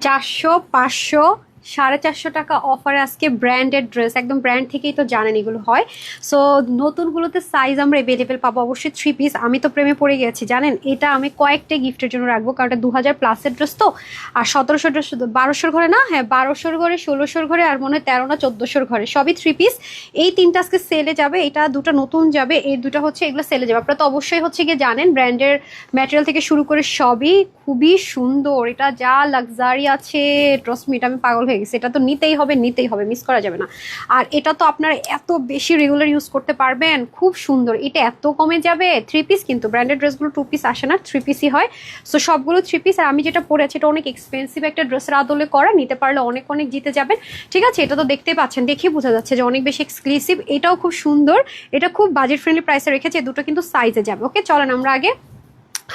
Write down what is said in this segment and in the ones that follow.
চারশো পাঁচশো সাড়ে চারশো টাকা অফারে আজকে ব্র্যান্ডেড ড্রেস একদম ব্র্যান্ড থেকেই তো জানেন এগুলো হয়। সো নতুনগুলোতে সাইজ আমরা অ্যাভেলেবেল পাবো অবশ্যই থ্রি পিস আমি তো প্রেমে পড়ে গেছি, জানেন? এটা আমি কয়েকটা গিফটের জন্য রাখব, কারণ এটা দু হাজার প্লাসের ড্রেস তো। আর সতেরোশো ড্রেস বারোশোর ঘরে না? হ্যাঁ বারোশোর ঘরে, ষোলোশোর ঘরে, আর মনে হয় তেরো না চোদ্দোশোর ঘরে। সবই থ্রি পিস এই তিনটা আজকে সেলে যাবে, এটা দুটো নতুন যাবে, এই দুটো হচ্ছে এগুলো সেলে যাবে। আপনারা তো অবশ্যই হচ্ছে গিয়ে জানেন ব্র্যান্ডের ম্যাটেরিয়াল থেকে শুরু করে সবই খুবই সুন্দর। এটা যা লাক্সারি আছে ট্রসমি এটা আমি পাগল হয়ে গেছি এটা তো নিতেই হবে নিতেই হবে মিস করা যাবে না। আর এটা তো আপনারা এত বেশি রেগুলার ইউজ করতে পারবেন, খুব সুন্দর। এটা এত কমে যাবে থ্রি পিস কিন্তু ব্র্যান্ডেড ড্রেসগুলো টু পিস আসে না থ্রি পিসই হয়। সো সবগুলো থ্রি পিস আর আমি যেটা পরেছি, এটা অনেক এক্সপেন্সিভ একটা ড্রেসের আদলে করা, নিতে পারলে অনেক অনেক জিতে যাবেন। ঠিক আছে, এটা তো দেখতেই পাচ্ছেন, দেখেই বোঝা যাচ্ছে যে অনেক বেশি এক্সক্লুসিভ এটাও খুব সুন্দর, এটা খুব বাজেট ফ্রেন্ডলি প্রাইসে রেখেছে দুটো কিন্তু সাইজে যাবে। ওকে চলেন আমরা আগে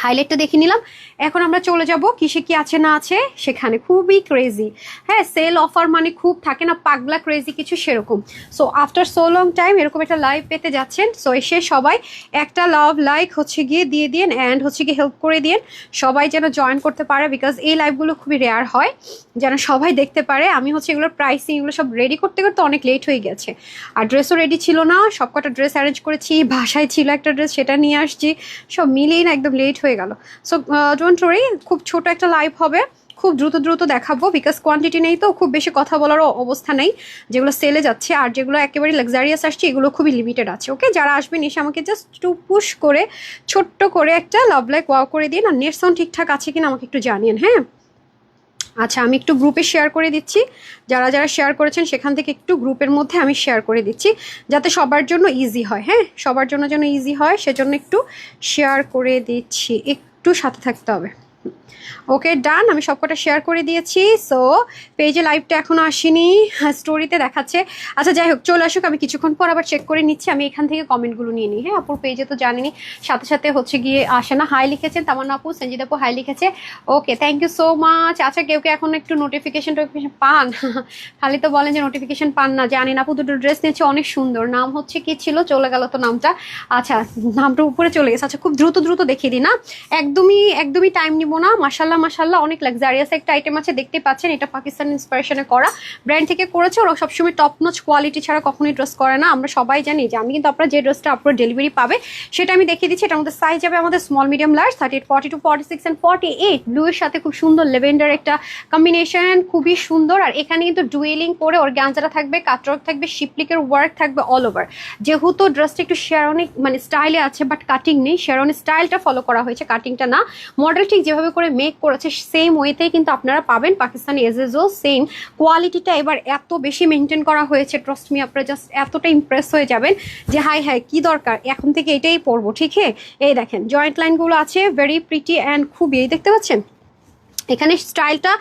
হাইলাইটটা দেখে নিলাম। এখন আমরা চলে যাব, কিসে কি আছে না আছে, সেখানে খুবই ক্রেজি হ্যাঁ সেল অফার মানে খুব থাকে না, পাগলা ক্রেজি কিছু সেরকম। So after so long time এরকম একটা লাইভ পেতে যাচ্ছেন সো এসে সবাই একটা লাভ লাইক হচ্ছে গিয়ে দিয়ে দিন অ্যান্ড হচ্ছে গিয়ে হেল্প করে দিন সবাই যেন জয়েন করতে পারে বিকজ এই লাইভগুলো খুবই রেয়ার হয়। যেন সবাই দেখতে পারে, আমি হচ্ছে এগুলোর প্রাইসিং এগুলো সব রেডি করতে করতে অনেক লেট হয়ে গেছে। আর ড্রেসও রেডি ছিল না সব কটা ড্রেস অ্যারেঞ্জ করেছি ভাষায় ছিল একটা ড্রেস সেটা নিয়ে আসছি, সব মিলিয়ে না একদম লেট হয়ে গেল। সো ডোন্ট ওয়ারি খুব ছোট একটা লাইভ হবে। খুব দ্রুত দ্রুত দেখাবো বিকজ কোয়ান্টিটি নেই তো, খুব বেশি কথা বলারও অবস্থা নেই। যেগুলো সেলে যাচ্ছে আর যেগুলো একেবারে লাক্সারিয়াস আসছে, এগুলো খুবই লিমিটেড আছে ওকে যারা আসবেন এসে আমাকে জাস্ট টু পুশ করে, ছোট্ট করে একটা লাভ লাইক ওয়াও করে দিন। আর নেট সাউন্ড ঠিকঠাক আছে কিনা আমাকে একটু জানিয়েন হ্যাঁ? আচ্ছা আমি একটু গ্রুপে শেয়ার করে দিচ্ছি। যারা যারা শেয়ার করেছেন, সেখান থেকে একটু গ্রুপের মধ্যে আমি শেয়ার করে দিচ্ছি, যাতে সবার জন্য ইজি হয় হ্যাঁ? সবার জন্য যেন ইজি হয়, সেজন্য একটু শেয়ার করে দিচ্ছি। একটু সাথে থাকতে হবে। ওকে ডান আমি সবকটা শেয়ার করে দিয়েছি। সো পেজে লাইভটা এখনও আসেনি। স্টোরিতে দেখাচ্ছে। আচ্ছা যাই হোক, চলে আসুক। আমি কিছুক্ষণ পর আবার চেক করে নিচ্ছি। আমি এখান থেকে কমেন্টগুলো নিয়ে নিই। হ্যাঁ আপুর পেজে তো জানিনি। সাথে সাথে হচ্ছে গিয়ে আসে না হাই লিখেছেন তামান্না আপু, সঞ্জিত আপু হাই লিখেছে। Okay thank you so much আচ্ছা কেউ কেউ এখন একটু নোটিফিকেশন টোটিফিকেশন পান? খালি তো বলেন যে নোটিফিকেশন পান না। জানি না আপু, দুটো ড্রেস নিয়েছে, অনেক সুন্দর। নাম হচ্ছে কি ছিল? চলে গেল তো নামটা। আচ্ছা নামটা উপরে চলে গেছে। আচ্ছা খুব দ্রুত দ্রুত দেখিয়ে দিই না। একদমই একদমই টাইম নিব না মাসাল্লাহ মাসাল্লাহ অনেক লাক্সারিয়াস একটা আইটেম আছে, দেখতে পাচ্ছেন, এটা পাকিস্তান ইন্সপিরেশনে করা। ব্র্যান্ড থেকে করেছে, ওরা সবসময় টপ নচ কোয়ালিটি ছাড়া কখনোই ড্রেস করে না। আমরা সবাই জানি যে আমি কিন্তু আপনার যে ড্রেসটা আপনার ডেলিভারি পাবে, সেটা আমি দেখিয়ে দিচ্ছি। এটার মধ্যে সাইজ যাবে আমাদের small medium large thirty eight forty two forty six and forty eight ব্লুয়ের সাথে খুব সুন্দর লেভেন্ডার একটা কম্বিনেশন খুবই সুন্দর। আর এখানে কিন্তু ডুয়েলিং করে ওর গ্যাঞ্জারা থাকবে কাটরক থাকবে শিপলিকের ওয়ার্ক থাকবে অল ওভার যেহেতু ড্রেসটা একটু শেরনিক মানে স্টাইলে আছে বাট কাটিং নেই শেরনি স্টাইলটা ফলো করা হয়েছে কাটিংটা না। মডেল ঠিক যেভাবে করে মেক করেছে সেম ওয়েতেই কিন্তু আপনারা পাবেন পাকিস্তানি এজেজও সেম কোয়ালিটিটা এবার এত বেশি মেনটেন করা হয়েছে ট্রাস্ট মি আপনারা জাস্ট এতটা ইমপ্রেস হয়ে যাবেন যে হাই হাই কি দরকার? এখন থেকে এটাই পরবো, ঠিক হে? এই দেখেন জয়েন্ট লাইনগুলো আছে ভেরি প্রিটি অ্যান্ড খুবই দেখতে পাচ্ছেন? এখানে স্টাইলটা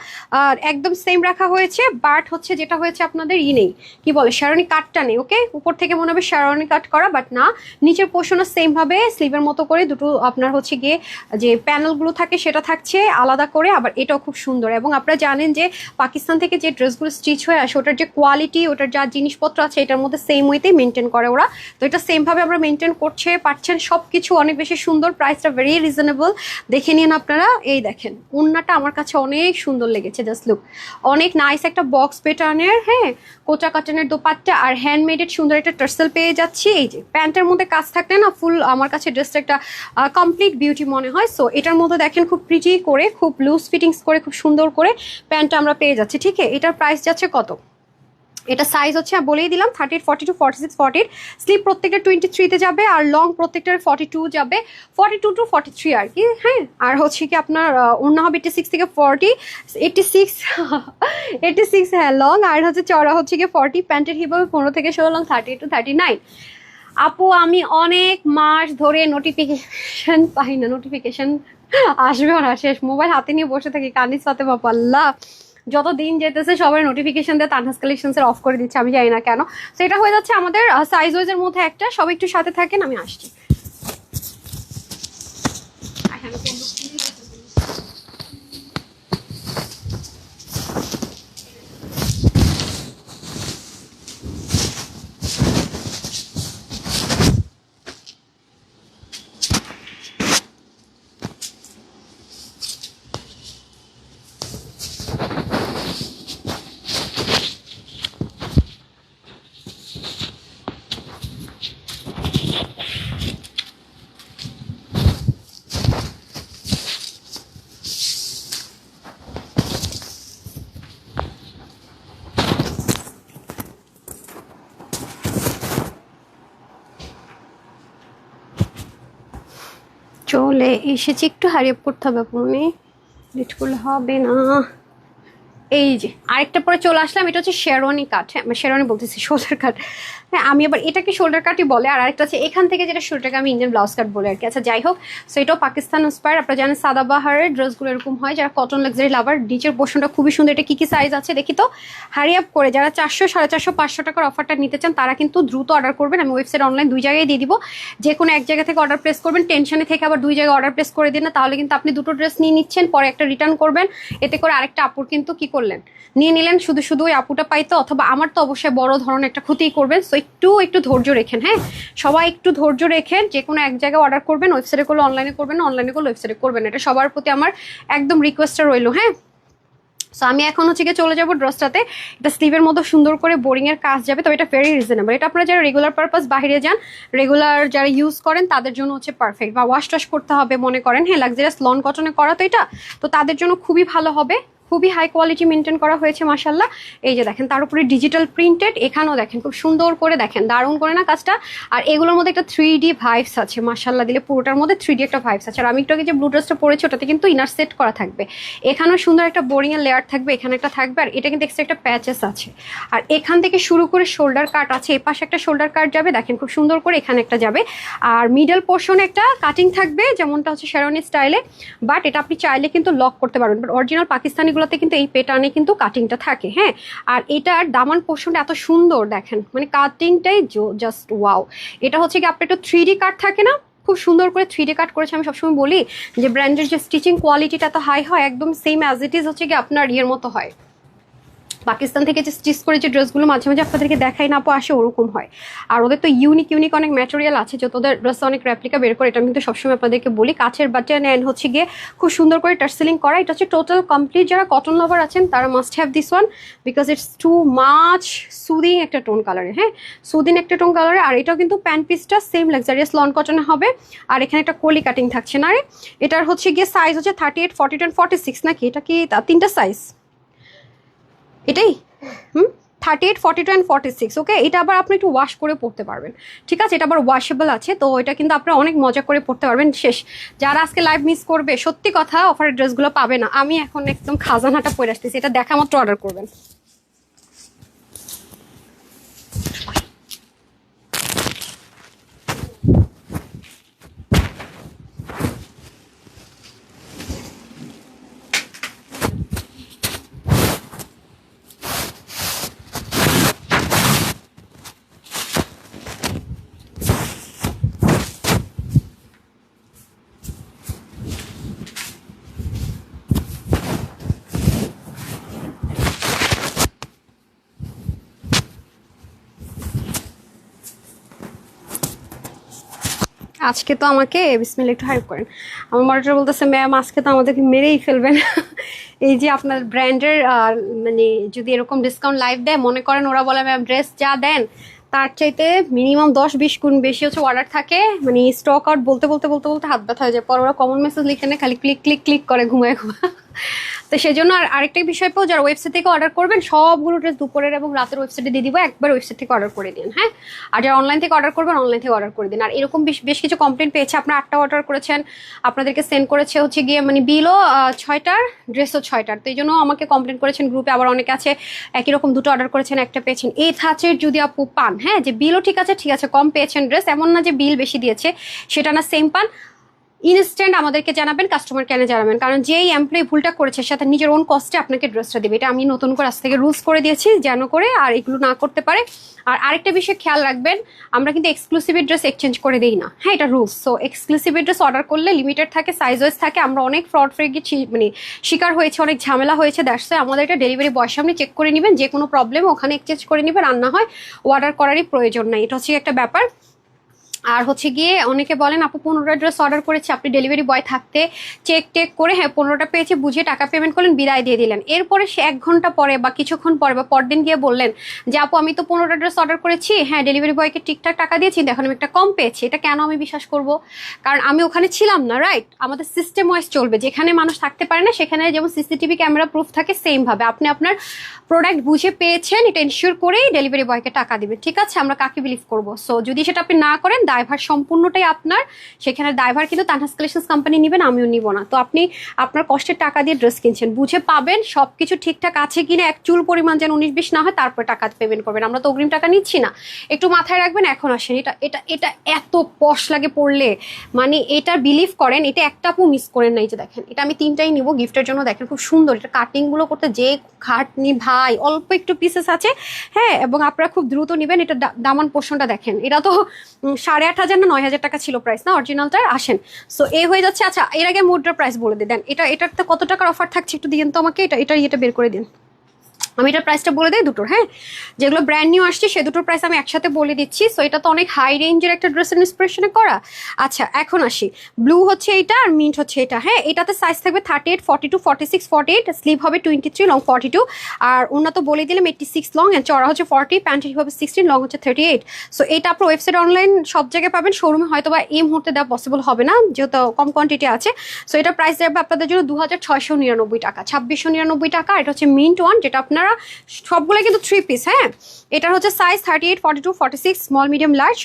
একদম সেম রাখা হয়েছে বাট হচ্ছে যেটা হয়েছে আপনাদের ই নেই। কি বলে? শ্যারনি কাটটা নেই ওকে উপর থেকে মনে হবে শ্যারনি কাট করা বাট না। নিচের পোর্শনও সেমভাবে স্লিভের মতো করে দুটো আপনার হচ্ছে গিয়ে যে প্যানেলগুলো থাকে সেটা থাকছে, আলাদা করে, আবার এটাও খুব সুন্দর। এবং আপনারা জানেন যে পাকিস্তান থেকে যে ড্রেসগুলো স্টিচ হয়ে আসে, ওটার যে কোয়ালিটি ওটার যা জিনিসপত্র আছে, এটার মধ্যে সেম ওয়েতেই মেনটেন করে ওরা। তো এটা সেমভাবে আমরা মেনটেন করছে, পাচ্ছেন সব কিছু অনেক বেশি সুন্দর প্রাইসটা ভেরি রিজনেবল দেখে নিন আপনারা, এই দেখেন উন্নাটা আমার কাছে অনেক সুন্দর লেগেছে জাস্ট লুক অনেক নাইস একটা বক্স প্যাটার্নের হ্যাঁ কোচা কাটানের দোপাট্টা আর হ্যান্ডমেডের সুন্দর একটা টার্সেল পেয়ে যাচ্ছি। এই যে, প্যান্টের মধ্যে কাজ থাকলে না ফুল আমার কাছে ড্রেসটা একটা কমপ্লিট বিউটি মনে হয়। সো এটার মধ্যে দেখেন খুব প্রিটি করে, খুব লুজ ফিটিংস করে, খুব সুন্দর করে প্যান্টটা আমরা পেয়ে যাচ্ছি। ঠিক আছে, এটার প্রাইস যাচ্ছে কত? এটা সাইজ হচ্ছে বলেই দিলাম thirty eight forty two forty six ফর্টির sleeve প্রত্যেকটা টোয়েন্টি থ্রিতে যাবে, আর লং প্রত্যেকটার ফর্টি টু যাবে। Forty two two forty three আর কি হ্যাঁ? আর হচ্ছে কি আপনার অন্য হবে এইটি সিক্স থেকে forty eighty six eighty six হ্যাঁ লং আর হচ্ছে চড়া হচ্ছে কি ফর্টি প্যান্টের হিপ হবে পনেরো থেকে ষোলো long thirty two thirty nine আপু, আমি অনেক মাস ধরে নোটিফিকেশন পাই না নোটিফিকেশন আসবে না, শেষ। মোবাইল হাতে নিয়ে বসে থাকি কানিস সাথে বাপা আল্লাহ যত দিন যেতেছে সবাই নোটিফিকেশন দিয়ে তানহাস কালেকশনসের অফ করে দিচ্ছে, আমি জানি না কেন। সেটা হয়ে যাচ্ছে আমাদের সাইজ ওয়াইজের মধ্যে একটা, সবাই একটু সাথে থাকেন, আমি আসছি। চলে এসেছি। একটু হারিয়ে করতে হবে আপনি লেট করলে হবে না। এই যে, আরেকটা পরে চলে আসলাম, এটা হচ্ছে শেরওয়ানি কাট হ্যাঁ শেরওয়ানি বলতেছি শোল্ডার কাট হ্যাঁ আমি আবার এটাকে শোল্ডার কাটই বলে, আর আরেকটা হচ্ছে, এখান থেকে যেটা শোল্ডারকে আমি ইন্ডিয়ান ব্লাউজ কাট বলে আর কি আচ্ছা যাই হোক সো এটাও পাকিস্তান ইন্সপায়ার আপনারা জানেন সাদাবাহারের ড্রেসগুলো এরকম হয়, যারা কটন লাক্সারি লাভার ডিচের পোর্শনটা খুবই সুন্দর, এটা কী কী সাইজ আছে দেখি তো? হারি আপ করে, যারা চারশো, সাড়ে চারশো, পাঁচশো টাকার অফারটা নিতে চান, তারা কিন্তু দ্রুত অর্ডার করবেন, আমি ওয়েবসাইট অনলাইন দুই জায়গায় দিয়ে দিব। যে কোনো এক জায়গা থেকে অর্ডার প্লেস করবেন টেনশনে থেকে আবার দুই জায়গায় অর্ডার প্লেস করে দিন না, তাহলে কিন্তু আপনি দুটো ড্রেস নিয়ে নিচ্ছেন, পরে একটা রিটার্ন করবেন, এতে করে আরেকটা আপুর কিন্তু কি করলেন। নিয়ে নিলেন, শুধু শুধু ওই আপুটা পাইতো, অথবা আমার তো অবশ্যই বড় ধরনের একটা ক্ষতি করবেন। সো একটু একটু ধৈর্য রেখেন হ্যাঁ? সবাই একটু ধৈর্য রেখেন, যে কোনো এক জায়গায় অর্ডার করবেন ওয়েবসাইটে করলে অনলাইনে করবেন অনলাইনে করলে ওয়েবসাইটে করবেন। এটা সবার প্রতি আমার একদম রিকোয়েস্টটা রইল হ্যাঁ? সো আমি এখন হচ্ছে গিয়ে চলে যাব ড্রেসটাতে। এটা স্লিভের মতো সুন্দর করে বোরিংয়ের কাজ যাবে, তবে এটা ভেরি রিজনেবল এটা আপনারা যারা রেগুলার পারপাস বাইরে যান রেগুলার যারা ইউজ করেন, তাদের জন্য হচ্ছে পারফেক্ট বা ওয়াশ টাশ করতে হবে, মনে করেন হ্যাঁ? লাক্সারিয়াস লন কটনে করা তো এটা, তো তাদের জন্য খুবই ভালো হবে। খুবই হাই কোয়ালিটি মেনটেন করা হয়েছে মাসাল্লাহ এই যে দেখেন, তার উপরে ডিজিটাল প্রিন্টেড এখানেও দেখেন, খুব সুন্দর করে দেখেন, দারুণ করে না কাজটা? আর এগুলোর মধ্যে একটা থ্রি ডি ভাইবস আছে মাসাল্লাহ দিলে পুরোটার মধ্যে থ্রি ডি একটা ভাইবস আছে। আর আমি একটু আগে যে ব্লু ড্রেসটা পরেছি, ওটাতে কিন্তু ইনার সেট করা থাকবে। এখানেও সুন্দর একটা বোরিং এর লেয়ার থাকবে, এখানে একটা থাকবে, আর এটা কিন্তু এক্সট্রা একটা প্যাচেস আছে। আর এখান থেকে শুরু করে শোল্ডার কাট আছে, এ পাশে একটা শোল্ডার কাট যাবে, দেখেন খুব সুন্দর করে এখানে একটা যাবে। আর মিডল পোর্শনে একটা কাটিং থাকবে, যেমনটা হচ্ছে শেরনি স্টাইলে বাট এটা আপনি চাইলে কিন্তু লক করতে পারবেন। বাট অরিজিনাল পাকিস্তানিগুলোতে কিন্তু এই পেটার্নে কিন্তু কাটিংটা থাকে হ্যাঁ? আর এটার দামান পোর্শনটা এত সুন্দর, দেখেন মানে কাটিংটাই জাস্ট ওয়াও এটা হচ্ছে কি, আপনার একটু থ্রি কাট থাকে না? খুব সুন্দর করে থ্রি ডি কাট করেছে, আমি সবসময় বলি যে ব্র্যান্ডের যে স্টিচিং কোয়ালিটিটা তো হাই হয়, একদম সেম অ্যাজ ইট ইজ হচ্ছে কি, আপনার ইয়ের মতো হয়। পাকিস্তান থেকে যে স্টিচ করে যে ড্রেসগুলো মাঝে মাঝে আপনাদেরকে দেখাই না, আপু, আসে ওরকম হয়। আর ওদের তো ইউনিক ইউনিক অনেক ম্যাটেরিয়াল আছে যে তোদের ড্রেস অনেক রেপ্লিকা বের করে, এটা আমি কিন্তু সবসময় আপনাদেরকে বলি। কাছের বাটন অ্যান্ড হচ্ছে গিয়ে খুব সুন্দর করে টার্সেলিং করা। এটা হচ্ছে টোটাল কমপ্লিট যারা কটন লাভার আছেন, তারা must have this one because it's too much soothing একটা টোন কালারে হ্যাঁ? সুদিং একটা টোন কালারে আর এটাও কিন্তু প্যান্ট পিসটা সেম লাক্সারিয়াস লন কটনে হবে। আর এখানে একটা কলি কাটিং থাকছে না রে। এটার হচ্ছে গিয়ে সাইজ হচ্ছে thirty eight forty two forty six নাকি? এটা কি তিনটা সাইজ এটাই? হুম? Thirty eight forty two and forty six okay এটা আবার আপনি একটু ওয়াশ করে পড়তে পারবেন। ঠিক আছে? এটা আবার ওয়াশেবল আছে, তো এটা কিন্তু আপনারা অনেক মজা করে পড়তে পারবেন। শেষ। যারা আজকে লাইভ মিস করবে, সত্যি কথা অফারের ড্রেসগুলো পাবে না। আমি এখন একদম খাজানাটা পরে আসতেছি। এটা দেখা মাত্র অর্ডার করবেন। আজকে তো আমাকে বিসমিল একটু হেল্প করেন। আমার মনিটর বলতেছে ম্যাম আজকে তো আমাদেরকে মেরেই ফেলবেন। এই যে আপনার ব্র্যান্ডের মানে যদি এরকম ডিসকাউন্ট লাইভ দেয়, মনে করেন ওরা বলে ম্যাম ড্রেস যা দেন, তার চাইতে মিনিমাম দশ বিশ গুণ বেশি হচ্ছে অর্ডার থাকে। মানে স্টক আউট বলতে বলতে বলতে বলতে হাত ব্যথা হয়ে যায়। পর ওরা কমন মেসেজ লিখে নেয়, খালি ক্লিক ক্লিক ক্লিক করে, ঘুমায় ঘুমা তো সেই জন্য আর আরেকটা বিষয় পাও, যারা ওয়েবসাইট থেকে অর্ডার করবেন, সবগুলো ড্রেস দুপুরের এবং রাতের ওয়েবসাইটে দিয়ে দিব, একবার ওয়েবসাইট থেকে অর্ডার করে দিন হ্যাঁ? আর যারা অনলাইন থেকে অর্ডার করবেন অনলাইন থেকে অর্ডার করে দিন। আর এরকম বেশ বেশ কিছু কমপ্লেন পেয়েছে, আপনারা আটটা অর্ডার করেছেন, আপনাদেরকে সেন্ড করেছে হচ্ছে গিয়ে মানে বিলও ছয়টার ড্রেসও ছয়টার। তো এই জন্য আমাকে কমপ্লেন করেছেন গ্রুপে আবার অনেকে আছে, একই রকম দুটো অর্ডার করেছেন, একটা পেয়েছেন। এই ধাঁচের যদি আপু পান হ্যাঁ যে বিলও ঠিক আছে ঠিক আছে, কম পেয়েছেন ড্রেস এমন না যে বিল বেশি দিয়েছে, সেটা না সেম পান। ইনস্ট্যান্ট আমাদেরকে জানাবেন কাস্টমার কেন জানাবেন। কারণ যেই এমপ্লয়ি ভুলটা করেছে সাথে নিজের ওন কস্টে আপনাকে ড্রেসটা দেবে। এটা আমি নতুন করে আজ থেকে রুলস করে দিয়েছি, যেন করে আর এগুলো না করতে পারে। আর আরেকটা বিষয় খেয়াল রাখবেন, আমরা কিন্তু এক্সক্লুসিভ ড্রেস এক্সচেঞ্জ করে দিই না। হ্যাঁ এটা rules so exclusive dress order করলে লিমিটেড থাকে সাইজ ওয়াইজ থাকে। আমরা অনেক ফ্রড ফ্রেগে মানে শিকার হয়েছে, অনেক ঝামেলা হয়েছে। দ্যাটস আমাদের এটা ডেলিভারি বয়ের সামনে চেক করে নেবেন। যে কোনো প্রবলেম ওখানে এক্সচেঞ্জ করে নেবেন। আর না হয় অর্ডার করারই প্রয়োজন নাই। এটা হচ্ছে একটা ব্যাপার। আর হচ্ছে গিয়ে অনেকে বলেন, আপু, পনেরোটা ড্রেস অর্ডার করেছি, আপনি ডেলিভারি বয় থাকতে চেক টেক করে হ্যাঁ পনেরোটা পেয়েছে বুঝে টাকা পেমেন্ট করলেন, বিদায় দিয়ে দিলেন। এরপরে সে এক ঘণ্টা পরে বা কিছুক্ষণ পরে বা পরদিন গিয়ে বললেন যে, আপু, আমি তো পনেরোটা ড্রেস অর্ডার করেছি হ্যাঁ ডেলিভারি বয়কে ঠিকঠাক টাকা দিয়েছি এখন আমি একটা কম পেয়েছি, এটা কেন আমি বিশ্বাস করব? কারণ আমি ওখানে ছিলাম না রাইট আমাদের সিস্টেম ওয়াইজ চলবে, যেখানে মানুষ থাকতে পারে না, সেখানে যেমন সিসিটিভি ক্যামেরা প্রুফ থাকে সেমভাবে আপনি আপনার প্রোডাক্ট বুঝে পেয়েছেন, এটা ইনশিওর করেই ডেলিভারি বয়কে টাকা দিবেন, ঠিক আছে? আমরা কাকে বিলিভ করব? সো যদি সেটা আপনি না করেন দায়ভার সম্পূর্ণটাই আপনার। সেখানে দায়ভার কিন্তু তানহাস কালেকশন কোম্পানি নেবেন আমিও নিব না। তো আপনি আপনার কষ্টের টাকা দিয়ে ড্রেস কিনছেন। বুঝে পাবেন সব কিছু ঠিকঠাক আছে কিনা এক চুল পরিমাণ যেন উনিশ বিশ না হয় তারপর টাকা পেমেন্ট করবেন। আমরা তো অগ্রিম টাকা নিচ্ছি না। একটু মাথায় রাখবেন এখন আসেন। এটা এটা এটা এত পশ লাগে পড়লে মানে এটা বিলিভ করেন এটা একটা আপু মিস করেন না এই যে দেখেন। এটা আমি তিনটাই নিব গিফটের জন্য। দেখেন খুব সুন্দর। এটা কাটিংগুলো করতে যে খাটনি ভাই অল্প একটু পিসেস আছে। হ্যাঁ এবং আপনারা খুব দ্রুত নেবেন। এটা দামান পোষণটা দেখেন। এটা তো উম, সাড়ে আট হাজার না নয় হাজার টাকা ছিল প্রাইস না? অরিজিনালটা আসেন। সো এ হয়ে যাচ্ছে আচ্ছা এর আগে মুদ্রা প্রাইস বলে দিয়ে দেন, এটা এটার তো কত টাকার অফার থাকছে একটু দিন তো আমাকে, এটা এটা ইয়েটা বের করে দিন। আমি এটার প্রাইসটা বলে দিই দুটোর হ্যাঁ? যেগুলো ব্র্যান্ড নিউ আসছে, সে দুটোর প্রাইস আমি একসাথে বলে দিচ্ছি। সো এটা তো অনেক হাই রেঞ্জের একটা ড্রেসের ইন্সপিরেশনে করা। আচ্ছা এখন আসি। ব্লু হচ্ছে এটা আর মিন্ট হচ্ছে এটা হ্যাঁ? এটাতে সাইজ থাকবে thirty eight forty two forty six forty eight sleeve হবে twenty three long forty two আর উন্নত বলে দিলাম এইটটি সিক্স লং অ্যান্ড চড়া হচ্ছে ফর্টি প্যান্ট হবে সিক্সটিন লং হচ্ছে থার্টি এইট সো এটা আপনার ওয়েবসাইট অনলাইন সব জায়গায় পাবেন। শোরুমে হয়তো বা এই মুহূর্তে দেওয়া পসিবল হবে না, যেহেতু কম কোয়ান্টিটি আছে। সো এটা প্রাইস যাবে আপনাদের জন্য দু হাজার ছয়শো নিরানব্বই টাকা, ছাব্বিশশো নিরানব্বই টাকা। এটা হচ্ছে মিন্ট ওয়ান যেটা আপনারা সবগুলো কিন্তু থ্রি পিস হ্যাঁ? এটা হচ্ছে size thirty eight forty two forty six small medium large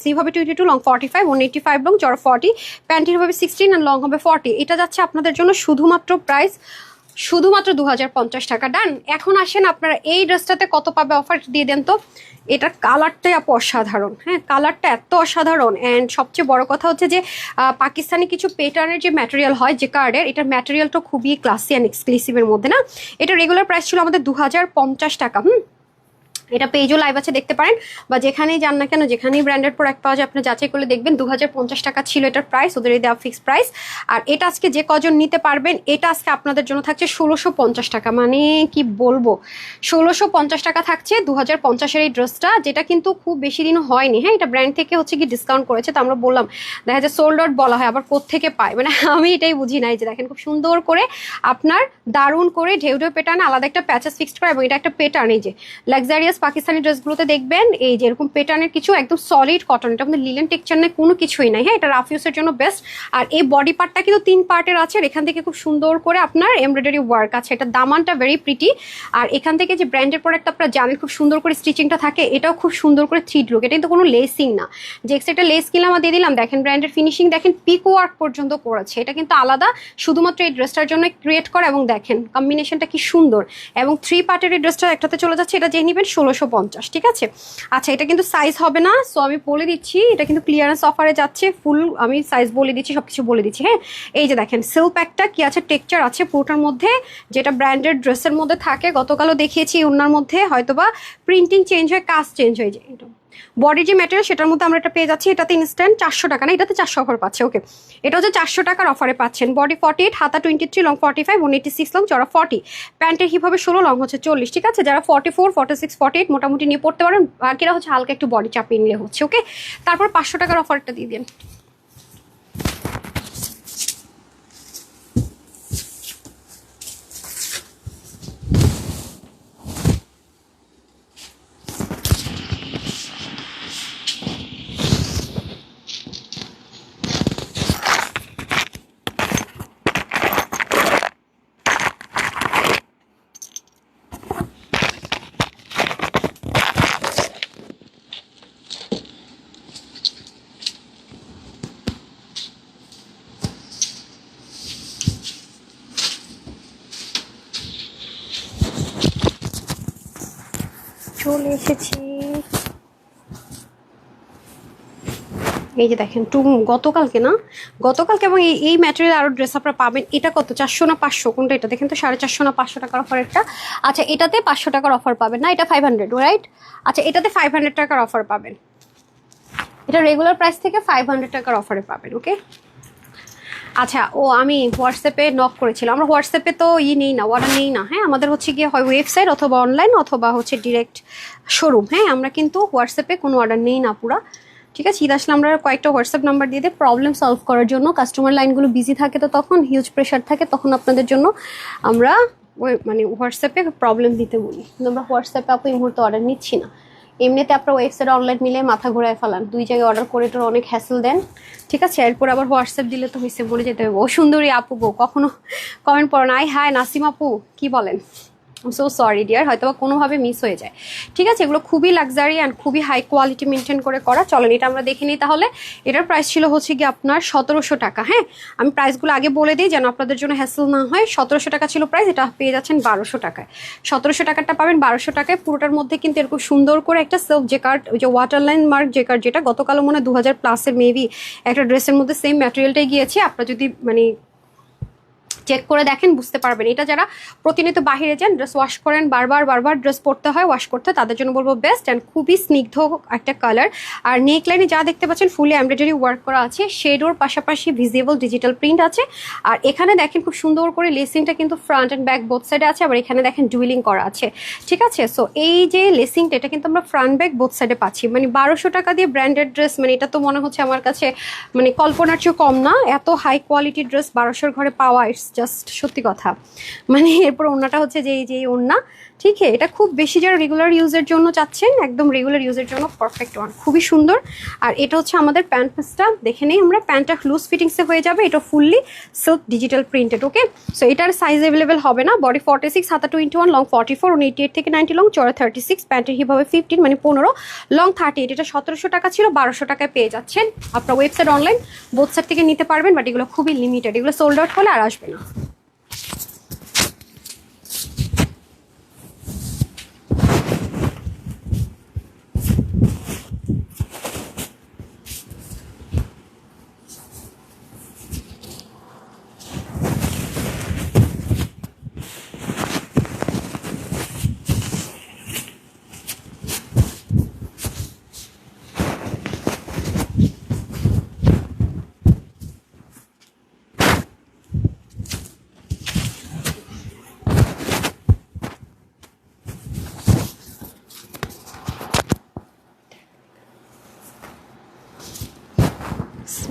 sleeve হবে twenty two long forty five one eighty five long চড়া ফর্টি প্যান্টির হবে সিক্সটিন অ্যান্ড লং হবে ফর্টি এটা যাচ্ছে আপনাদের জন্য শুধুমাত্র প্রাইস শুধুমাত্র দু হাজার পঞ্চাশ টাকা ডান। এখন আসেন আপনারা এই ড্রেসটাতে কত পাবে অফার দিয়ে দেন তো? এটার কালারটাই আপ অসাধারণ। হ্যাঁ কালারটা এত অসাধারণ। অ্যান্ড সবচেয়ে বড় কথা হচ্ছে যে পাকিস্তানি কিছু পেটার্নের যে ম্যাটেরিয়াল হয়, যে কার্ডের এটার ম্যাটেরিয়ালটা খুবই ক্লাসি অ্যান্ড এক্সক্লুসিভের মধ্যে না? এটা রেগুলার প্রাইস ছিল আমাদের দু হাজার পঞ্চাশ টাকা, হুম? এটা পেজও লাইভ আছে, দেখতে পারেন। বা যেখানেই যান না কেন, যেখানেই ব্র্যান্ডেড প্রোডাক্ট পাওয়া যায়, আপনি যাচাই করলে দেখবেন দু হাজার পঞ্চাশ টাকা ছিল এটার প্রাইস ওদের দেওয়া ফিক্স প্রাইস আর এটা আজকে যে কজন নিতে পারবেন, এটা আজকে আপনাদের জন্য থাকছে ষোলোশো টাকা। মানে কি বলব? ষোলোশো টাকা থাকছে দু হাজার এই ড্রেসটা যেটা কিন্তু খুব বেশি দিনও হয়নি। হ্যাঁ এটা ব্র্যান্ড থেকে হচ্ছে কি ডিসকাউন্ট করেছে, তো আমরা বললাম, দেখা যায় সোল্ড আউট বলা হয়, আবার থেকে পায়? মানে আমি এটাই বুঝি নাই যে দেখেন, খুব সুন্দর করে আপনার দারুণ করে ঢেউ ঢেউ পেটার্ন আলাদা একটা প্যাচেস ফিক্সড করা, এবং এটা একটা পেটার্ন এই যে লাক্সারিয়াস পাকিস্তানি ড্রেসগুলোতে দেখবেন, এই যে এরকম পেটার্নের কিছু একদম সলিড কটন এটা আমাদের লিলেন টেক্সচার নেই, কোনো কিছুই নাই। হ্যাঁ এটা রাফ ইউসের জন্য বেস্ট আর এই বডি পার্টটা কিন্তু তিন পার্টের আছে, আর এখান থেকে খুব সুন্দর করে আপনার এমব্রয়ডারি ওয়ার্ক আছে। এটা দামানটা ভেরি প্রিটি আর এখান থেকে যে ব্র্যান্ডের প্রোডাক্ট আপনারা জানেন, খুব সুন্দর করে স্টিচিংটা থাকে, এটাও খুব সুন্দর করে থ্রি ড্রুক এটা কিন্তু কোনো লেসিং না। যে এক্সট্রা লেস কিনলাম দিয়ে দিলাম, দেখেন ব্র্যান্ডের ফিনিশিং দেখেন পিক ওয়ার্ক পর্যন্ত করেছে। এটা কিন্তু আলাদা, শুধুমাত্র এই ড্রেসটার জন্য ক্রিয়েট করা এবং দেখেন কম্বিনেশনটা কি সুন্দর। এবং থ্রি পার্টের এই ড্রেসটা একটাতে চলে যাচ্ছে, এটা যে নেবেন ষোলোশো পঞ্চাশ, ঠিক আছে? আচ্ছা এটা কিন্তু সাইজ হবে না সো আমি বলে দিচ্ছি, এটা কিন্তু ক্লিয়ারেন্স অফারে যাচ্ছে ফুল আমি সাইজ বলে দিচ্ছি সব কিছু বলে দিচ্ছি হ্যাঁ? এই যে দেখেন সিল্ক একটা কি আছে টেক্সচার আছে পুরোটার মধ্যে, যেটা ব্র্যান্ডেড ড্রেসের মধ্যে থাকে, গতকালও দেখিয়েছি ওনার মধ্যে, হয়তোবা প্রিন্টিং চেঞ্জ হয়ে কাজ চেঞ্জ হয়ে যায় এটা বডি যে ম্যাটেরিয়াল সেটার মধ্যে আমরা এটা পেয়ে যাচ্ছি, এটাতে ইনস্ট্যান্ট চারশো টাকা না, এটাতে চারশো অফার পাচ্ছে ওকে এটা হচ্ছে চারশো টাকার অফারে পাচ্ছেন। বডি ফর্টি এইট হাতা twenty three long forty five one eighty six long চড়া ফর্টি প্যান্টের হিপ ষোলো লং হচ্ছে চল্লিশ, ঠিক আছে? যারা forty four forty six forty eight মোটামুটি নিয়ে পড়তে পারেন, বাকিরা হচ্ছে হালকা একটু বডি চাপিয়ে নিলে হচ্ছে ওকে তারপর পাঁচশো টাকার অফারটা দিয়ে দিন চলে এসেছি। এই যে দেখেন টু গতকালকে না, গতকালকে এবং এই এই ম্যাটেরিয়াল আরও ড্রেস আপনারা পাবেন, এটা কত? চারশো না পাঁচশো? কোনটা এটা? দেখেন তো, সাড়ে চারশো না পাঁচশো টাকার অফার একটা। আচ্ছা এটাতে পাঁচশো টাকার অফার পাবেন না, এটা ফাইভ হান্ড্রেড রাইট আচ্ছা এটাতে ফাইভ হান্ড্রেড টাকার অফার পাবেন। এটা রেগুলার প্রাইস থেকে ফাইভ হান্ড্রেড টাকার অফারে পাবেন ওকে আচ্ছা ও আমি হোয়াটসঅ্যাপে নক করেছিলাম। আমরা হোয়াটসঅ্যাপে তো ই নেই না অর্ডার নেই না হ্যাঁ? আমাদের হচ্ছে গিয়ে হয় ওয়েবসাইট অথবা অনলাইন অথবা হচ্ছে ডিরেক্ট শোরুম হ্যাঁ? আমরা কিন্তু হোয়াটসঅ্যাপে কোনো অর্ডার নেই না পুরা। ঠিক আছে, ঈদ আসলে আমরা কয়েকটা হোয়াটসঅ্যাপ নাম্বার দিয়ে দিই প্রবলেম সলভ করার জন্য কাস্টমার লাইনগুলো বিজি থাকে তো তখন হিউজ প্রেশার থাকে, তখন আপনাদের জন্য আমরা মানে হোয়াটসঅ্যাপে প্রবলেম দিতে বলি। কিন্তু আমরা হোয়াটসঅ্যাপে আপু এই মুহূর্তে অর্ডার নিচ্ছি না। এমনিতে আপনার ওয়েবসাইট অনলাইন মিলে মাথা ঘোরায় ফেলান। দুই জায়গায় অর্ডার করে তোর অনেক হ্যাসেল দেন। ঠিক আছে? এরপর আবার হোয়াটসঅ্যাপ দিলে তো হয়েছে বলে যেতে হবে ও সুন্দরী আপু গো, কখনো কমেন্ট পড়ো না। আই হায়, নাসিম আপু, কি বলেন? সো সরি ডিয়ার হয়তো কোনোভাবে মিস হয়ে যায়। ঠিক আছে, এগুলো খুবই লাক্সারি অ্যান্ড খুবই হাই কোয়ালিটি মেনটেন করে করা। চলেন এটা আমরা দেখে নিই তাহলে। এটার প্রাইস ছিল হচ্ছে কি আপনার সতেরোশো টাকা হ্যাঁ? আমি প্রাইসগুলো আগে বলে দিই যেন আপনাদের জন্য হ্যাসেল না হয়। সতেরোশো টাকা ছিল প্রাইস এটা পেয়ে যাচ্ছেন বারোশো টাকায়। সতেরোশো টাকাটা পাবেন বারোশো টাকায়। পুরোটার মধ্যে কিন্তু এরকম সুন্দর করে একটা সেলফ যে কার্ড ওই যে ওয়াটার লাইন মার্ক যে কার্ড যেটা গতকালও মনে হয় দু হাজার প্লাসের মেবি একটা ড্রেসের মধ্যে সেম ম্যাটেরিয়ালটাই গিয়েছে। আপনার যদি মানে চেক করে দেখেন, বুঝতে পারবেন। এটা যারা প্রতিনিয়ত বাহিরে যান ড্রেস ওয়াশ করেন, বারবার বারবার ড্রেস পরতে হয় ওয়াশ করতে তাদের জন্য বলব বেস্ট অ্যান্ড খুবই স্নিগ্ধ একটা কালার আর নেক লাইনে যা দেখতে পাচ্ছেন ফুলি এমব্রয়ডারি ওয়ার্ক করা আছে শেডোর পাশাপাশি ভিজিবল ডিজিটাল প্রিন্ট আছে। আর এখানে দেখেন, খুব সুন্দর করে লেসিংটা কিন্তু ফ্রন্ট অ্যান্ড ব্যাক বোথ সাইডে আছে, আবার এখানে দেখেন ডুইলিং করা আছে। ঠিক আছে? সো এই যে লেসিংটা এটা কিন্তু আমরা ফ্রন্ট ব্যাক বোথ সাইডে পাচ্ছি। মানে বারোশো টাকা দিয়ে ব্র্যান্ডেড ড্রেস মানে এটা তো মনে হচ্ছে আমার কাছে মানে কল্পনার চেয়েও কম না। এত হাই কোয়ালিটি ড্রেস বারোশোর ঘরে পাওয়া ইটস জাস্ট সত্যি কথা। মানে এরপর ওনাটা হচ্ছে যে এই যে ওড়না ঠিক আছে? এটা খুব বেশি যারা রেগুলার ইউজের জন্য চাচ্ছেন, একদম রেগুলার ইউজের জন্য পারফেক্ট ওয়ান খুবই সুন্দর। আর এটা হচ্ছে আমাদের প্যান্ট পিসটা দেখে নেই আমরা। প্যান্টটা লুজ ফিটিংসে হয়ে যাবে। এটা fully silk digital printed okay so এটার সাইজ অ্যাভেলেবেল হবে না। বডি ফর্টি সিক্স হাতা twenty one long forty four eighty eight থেকে নাইনটি লং চড়া থার্টি সিক্স প্যান্টের হিপ হবে ফিফটিন মানে পনেরো। লং থার্টি এইট এটা সতেরোশো টাকা ছিল, বারোশো টাকায় পেয়ে যাচ্ছেন। আপনার ওয়েবসাইট অনলাইন বোথ সাইড থেকে নিতে পারবেন বাট এগুলো খুবই লিমিটেড এগুলো সোল্ড আউট হলে আর আসবে না।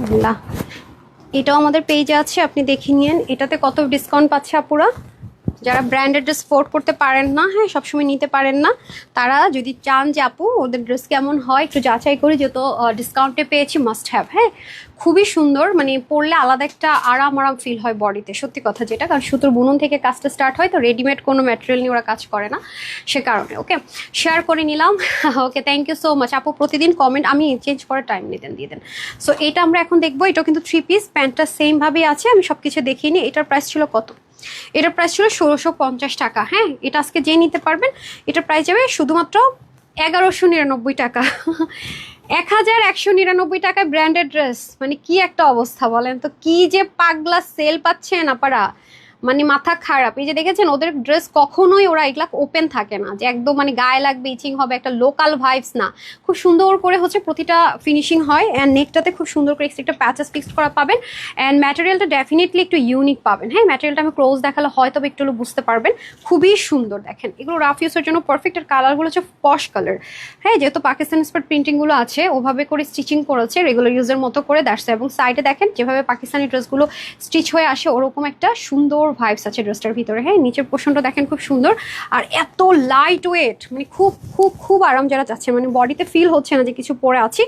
বিসমিল্লাহ এটাও আমাদের পেজে আছে আপনি দেখে নিন এটাতে কত ডিসকাউন্ট পাচ্ছে আপুরা? যারা ব্র্যান্ডেড ড্রেস স্পোর্ট করতে পারেন না হ্যাঁ সবসময় নিতে পারেন না, তারা যদি চান যে আপু, ওদের ড্রেস কেমন হয়, একটু যাচাই করি যেহেতু ডিসকাউন্টে পেয়েছি মাস্ট হ্যাভ হ্যাঁ খুবই সুন্দর মানে পরলে আলাদা একটা আরাম আরাম ফিল হয় বডিতে সত্যি কথা যেটা, কারণ সুতোর বুনন থেকে কাজটা স্টার্ট হয়, তো রেডিমেড কোনো ম্যাটেরিয়াল নিয়ে ওরা কাজ করে না, সে কারণে ওকে শেয়ার করে নিলাম okay thank you so much আপু, প্রতিদিন কমেন্ট আমি চেঞ্জ করার টাইম নিতেন, দিয়ে দেন। সো এটা আমরা এখন দেখব এটা কিন্তু থ্রি পিস প্যান্টটা সেমভাবেই আছে, আমি সব কিছু দেখিয়ে নিই, এটার প্রাইস ছিল কত? এটার প্রাইস ছিল ষোলোশো পঞ্চাশ টাকা। হ্যাঁ এটা আজকে যে নিতে পারবেন এটার প্রাইস যাবে শুধুমাত্র এগারোশো নিরানব্বই টাকা। এক হাজার একশো নিরানব্বই টাকায় ব্র্যান্ডেড ড্রেস মানে কি একটা অবস্থা বলেন তো? কি যে পাগলা সেল পাচ্ছেন আপারা মানে মাথা খারাপ। এই যে দেখেছেন, ওদের ড্রেস কখনোই ওরা এগুলা ওপেন থাকে না। যে একদম মানে গায়ে লাগবে ইচিং হবে, একটা লোকাল ভাইবস না। খুব সুন্দর করে হচ্ছে প্রতিটা ফিনিশিং হয় অ্যান্ড নেকটাতে খুব সুন্দর করে একটা প্যাচেস ফিক্সড করা পাবেন অ্যান্ড ম্যাটেরিয়ালটা ডেফিনেটলি একটু ইউনিক পাবেন। হ্যাঁ ম্যাটেরিয়ালটা আমি ক্লোজ দেখালে হয়তো একটু বুঝতে পারবেন। খুবই সুন্দর, দেখেন। এগুলো রাফ ইউজের জন্য পারফেক্ট আর কালারগুলো হচ্ছে পশ কালার হ্যাঁ যেহেতু পাকিস্তান স্পট প্রিন্টিংগুলো আছে, ওভাবে করে স্টিচিং করেছে রেগুলার ইউজের মতো করে দাঁড়ছে এবং সাইডে দেখেন, যেভাবে পাকিস্তানি ড্রেসগুলো স্টিচ হয়ে আসে, ওরকম একটা সুন্দর ভাইবস আছে ড্রেসটার ভিতরে। হ্যাঁ নিচের পোর্শনটা দেখেন খুব সুন্দর। আর এত লাইট ওয়েট মানে খুব খুব খুব আরাম যারা চাচ্ছে মানে বডিতে ফিল হচ্ছে না যে কিছু পরে আছি।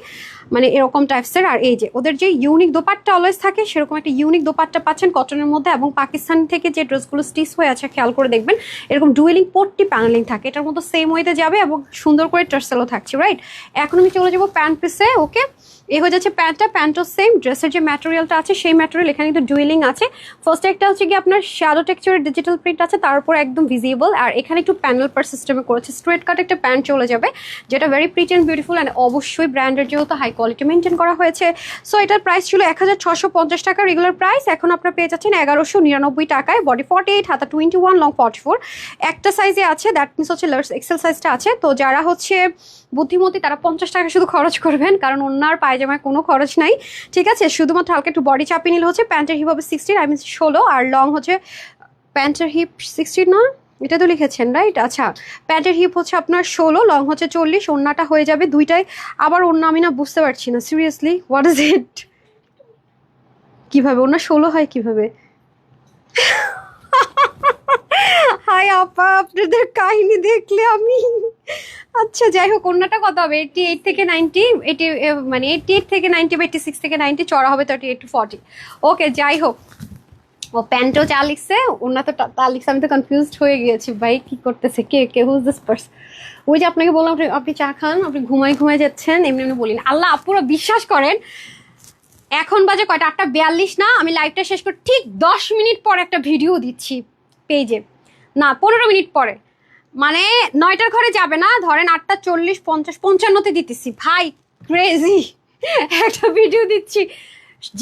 মানে এরকম টাইপসের আর এই যে ওদের যে ইউনিক দোপাট্টা অলওয়েজ থাকে, সেরকম একটা ইউনিক দোপাট্টা পাচ্ছেন কটনের মধ্যে এবং পাকিস্তান থেকে যে ড্রেসগুলো স্টিচ হয়ে আছে, খেয়াল করে দেখবেন, এরকম ডুয়েলিং পট্টি প্যানেলিং থাকে। এটার মতো সেম ওয়েতে যাবে এবং সুন্দর করে টার্সেলও থাকছে রাইট এখন আমি চলে যাব প্যান্ট পিসে ওকে এ হয়ে যাচ্ছে প্যান্টটা প্যান্টও সেম ড্রেসের যে ম্যাটেরিয়ালটা আছে, সেই ম্যাটেরিয়াল এখানে কিন্তু ডুয়েলিং আছে। ফার্স্ট একটা হচ্ছে কি আপনার শ্যাডো টেক্সচারের ডিজিটাল প্রিন্ট আছে, তার উপর একদম ভিজিবল আর এখানে একটু প্যানেল পার সিস্টেমে করেছে। স্ট্রেট কাট একটা প্যান্ট চলে যাবে, যেটা very pretty and beautiful and অবশ্যই ব্র্যান্ডের যেহেতু হাই কোয়ালিটি মেনটেন করা হয়েছে। সো এটার প্রাইস ছিল এক টাকা রেগুলার প্রাইস এখন আপনারা পেয়ে যাচ্ছেন এগারোশো নিরানব্বই টাকায়। বডি ফর্টি এইট হাতা twenty one long forty four একটা সাইজে আছে দ্যাট মিনস হচ্ছে লার্জ এক্সেল সাইজটা আছে। তো যারা হচ্ছে বুদ্ধিমতী, তারা পঞ্চাশ টাকা শুধু খরচ করবেন, কারণ অন্যার পায়জামায় কোনো খরচ নাই। ঠিক আছে? শুধুমাত্র হালকা একটু বডি চাপিয়ে নিলে হচ্ছে প্যান্টের হিপ হবে সিক্সটিন আই মিন ষোলো। আর লং হচ্ছে প্যান্টের হিপ সিক্সটিন না? এটা তো লিখেছেন রাইট আচ্ছা প্যান্টের হিপ হচ্ছে আপনার ষোলো লং হচ্ছে চল্লিশ ওন্নাটা হয়ে যাবে দুইটাই আবার অন্য আমি না বুঝতে পারছি না সিরিয়াসলি হোয়াট ইজ ইট কীভাবে? ওনার ষোলো হয় কীভাবে? হাই আপা, আপনাদের কাহিনী দেখলে আমি। আচ্ছা যাই হোক অন্যটা কত হবে? এইটটি এইট থেকে নাইনটি এইটি মানে এইটটি এইট থেকে নাইনটি বা এইটটি সিক্স থেকে নাইনটি চড়া হবে thirty eight to forty okay যাই হোক ও প্যান্টও চা লিখছে ওনা তো তা লিখছে, আমি তো কনফিউজড হয়ে গিয়েছি, ভাই কি করতেছে, কে কে হুজ দিস পার্স ওই যে আপনাকে বললাম, আপনি চা খান, আপনি ঘুমাই ঘুমাই যাচ্ছেন, এমনি এমনি বলিন আল্লাহ আপুরা বিশ্বাস করেন, এখন বাজে কয়টা? আটটা বিয়াল্লিশ না? আমি লাইভটা শেষ করে ঠিক দশ মিনিট পর একটা ভিডিও দিচ্ছি পেজে না, পনেরো মিনিট পরে। মানে নয়টার ঘরে যাবে না, ধরেন আটটা চল্লিশ পঞ্চাশ, পঞ্চান্নতে দিতেছি। ভাই ক্রেজি একটা ভিডিও দিচ্ছি।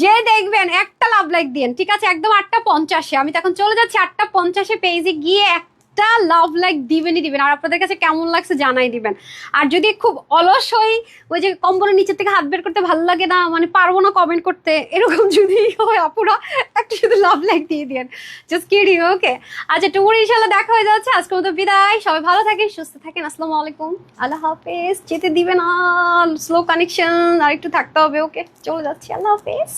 যে দেখবেন, একটা লাভ লাইক দিন ঠিক আছে, একদম আটটা পঞ্চাশে। আমি তখন চলে যাচ্ছি আটটা পঞ্চাশে পেজে গিয়ে একটা লাভ লাইক দিবেনই দিবেন। আর আপনাদের কাছে কেমন লাগছে জানাই দিবেন। আর যদি খুব অলস হই, ওই যে কম্বলের নিচের থেকে হাত বের করতে ভালো লাগে না মানে পারব না কমেন্ট করতে, এরকম যদি হয় আপুরা, একটা শুধু লাভ লাইক দিয়ে দিন জাস্ট কিডিং ওকে আচ্ছা টুর ইনশাল্লাহ দেখা হয়ে যাচ্ছে। আজকের মতো বিদায়। সবাই ভালো থাকেন, সুস্থ থাকেন। আসসালামু আলাইকুম। আল্লাহ হাফেজ। যেতে দিবেন স্লো কানেকশন আর একটু থাকতে হবে ওকে চলে যাচ্ছি। আল্লাহ হাফেজ।